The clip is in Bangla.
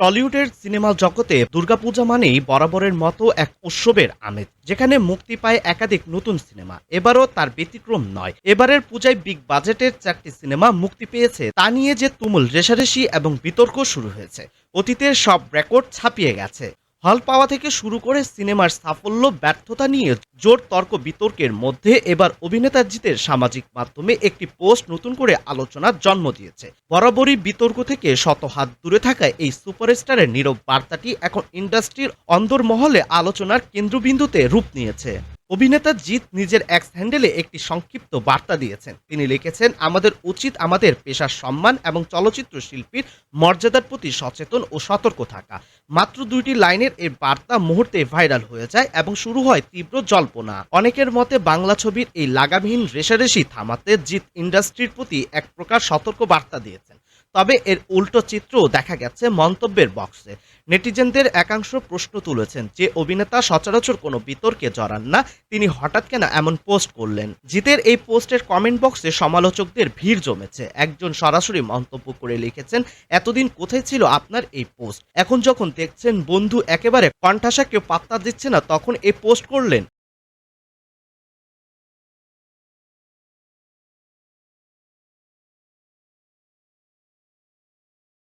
টলিউডের সিনেমা জগতে দুর্গাপূজা মানেই বরাবরের মতো এক উৎসবের আমেজ, যেখানে মুক্তি পায় একাধিক নতুন সিনেমা। এবারও তার ব্যতিক্রম নয়। এবারের পূজায় বিগ বাজেটের চারটি সিনেমা মুক্তি পেয়েছে। তা নিয়ে যে তুমুল রেশারেশি এবং বিতর্ক শুরু হয়েছে, অতীতের সব রেকর্ড ছাপিয়ে গেছে। হল পাওয়া থেকে শুরু করে সিনেমার সাফল্য, ব্যর্থতা নিয়ে জোর তর্ক বিতর্কের মধ্যে এবার অভিনেতা জিতের সামাজিক মাধ্যমে একটি পোস্ট নতুন করে আলোচনার জন্ম দিয়েছে। বরাবরই বিতর্ক থেকে শত হাত দূরে থাকায় এই সুপারস্টারের নীরব বার্তাটি এখন ইন্ডাস্ট্রির অন্দরমহলে আলোচনার কেন্দ্রবিন্দুতে রূপ নিয়েছে। অভিনেতা জিৎ নিজের এক্স হ্যান্ডেলে একটি সংক্ষিপ্ত বার্তা দিয়েছেন। তিনি লিখেছেন, আমাদের উচিত আমাদের পেশার সম্মান এবং চলচ্চিত্র শিল্পীর মর্যাদার প্রতি সচেতন ও সতর্ক থাকা। মাত্র দুইটি লাইনের এই বার্তা মুহূর্তে ভাইরাল হয়ে যায় এবং শুরু হয় তীব্র জল্পনা। অনেকের মতে বাংলা ছবির এই লাগামহীন রেশারেশি থামাতে জিৎ ইন্ডাস্ট্রির প্রতি এক প্রকার সতর্ক বার্তা দিয়েছেন। তবে এর উল্টো চিত্রও দেখা গেছে মন্তব্যের বক্সে। নেটিজেনদের একাংশ প্রশ্ন তুলেছেন যে অভিনেতা সচরাচর কোনো বিতর্কে জড়ান না, তিনি হঠাৎ কেন এমন পোস্ট করলেন? জিতের এই পোস্টের কমেন্ট বক্সে সমালোচকদের ভিড় জমেছে। একজন সরাসরি মন্তব্য করে লিখেছেন, এতদিন কোথায় ছিল আপনার এই পোস্ট? এখন যখন দেখছেন বন্ধু একেবারে কণ্ঠাসাকে পাত্তা দিচ্ছে না, তখন এই পোস্ট করলেন?